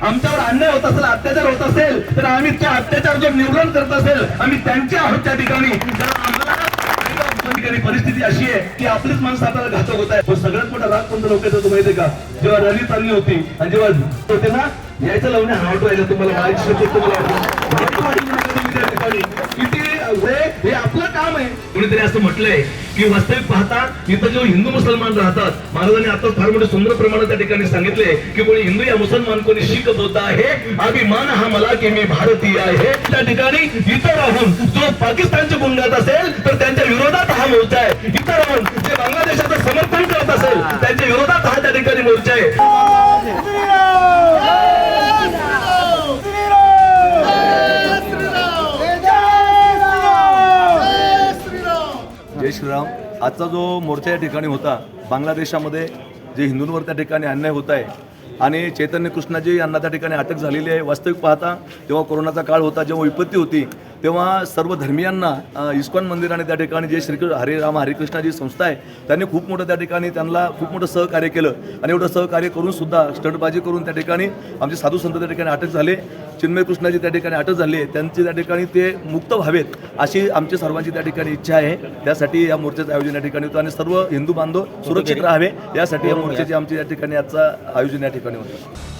आमच्यावर अन्याय होत असेल अत्याचार होत असेल तर आम्ही त्या अत्याचार जो निर्माण करत असेल आम्ही त्यांच्या आहोत त्या ठिकाणी परिस्थिती अशी आहे की आपलीच माणसं आपल्याला घातक होत आहे सगळ्यात मोठा राग कोणतं लोक येतो माहितीये का? जेव्हा रॅली चालली होती आणि जेव्हा होते ना यायचं लावणे हावट राहिलं तुम्हाला माहिती तुम्हाला किती हे- आपलं काम आहे. कुणीतरी असं म्हटलंय की वास्तविक पाहता इथं जो हिंदू मुसलमान राहतात महाराजांनी आता फार मोठे सुंदर प्रमाणात त्या ठिकाणी सांगितले की कोणी हिंदू या मुसलमान कोणी शीख बोलता आहे अभिमान हा मला की मी भारतीय आहे. त्या ठिकाणी इथं राहून जो पाकिस्तानच्या गुंडात असेल तर त्यांच्या विरोधात हा मोर्चा आहे. इथं राहून जे बांगलादेशाचं समर्थन आजचा जो मोर्चा या ठिकाणी होता बांगलादेशामध्ये जे हिंदूंवर त्या ठिकाणी अन्याय होत आहे आणि चैतन्य कृष्णाजी यांना त्या ठिकाणी अटक झालेली आहे. वास्तविक पाहता तेव्हा कोरोनाचा काळ होता जेव्हा विपत्ती होती तेव्हा सर्व धर्मियांना इस्कॉन मंदिराने त्या ठिकाणी जे श्रीकृष्ण हरे राम हरिकृष्णाची संस्था आहे त्यांनी खूप मोठं त्या ठिकाणी त्यांना खूप मोठं सहकार्य केलं. आणि एवढं सहकार्य करून सुद्धा स्टंटबाजी करून त्या ठिकाणी आमचे साधू संत त्या ठिकाणी अटक झाले चिन्मय कृष्णाजी त्या ठिकाणी अटक झाली आहे त्यांची त्या ठिकाणी ते मुक्त व्हावेत अशी आमची सर्वांची त्या ठिकाणी इच्छा आहे. त्यासाठी या मोर्चाचं आयोजन या ठिकाणी होतं आणि सर्व हिंदू बांधव सुरक्षित राहावे यासाठी या मोर्चाची आमची या ठिकाणी आजचं आयोजन या ठिकाणी होतं.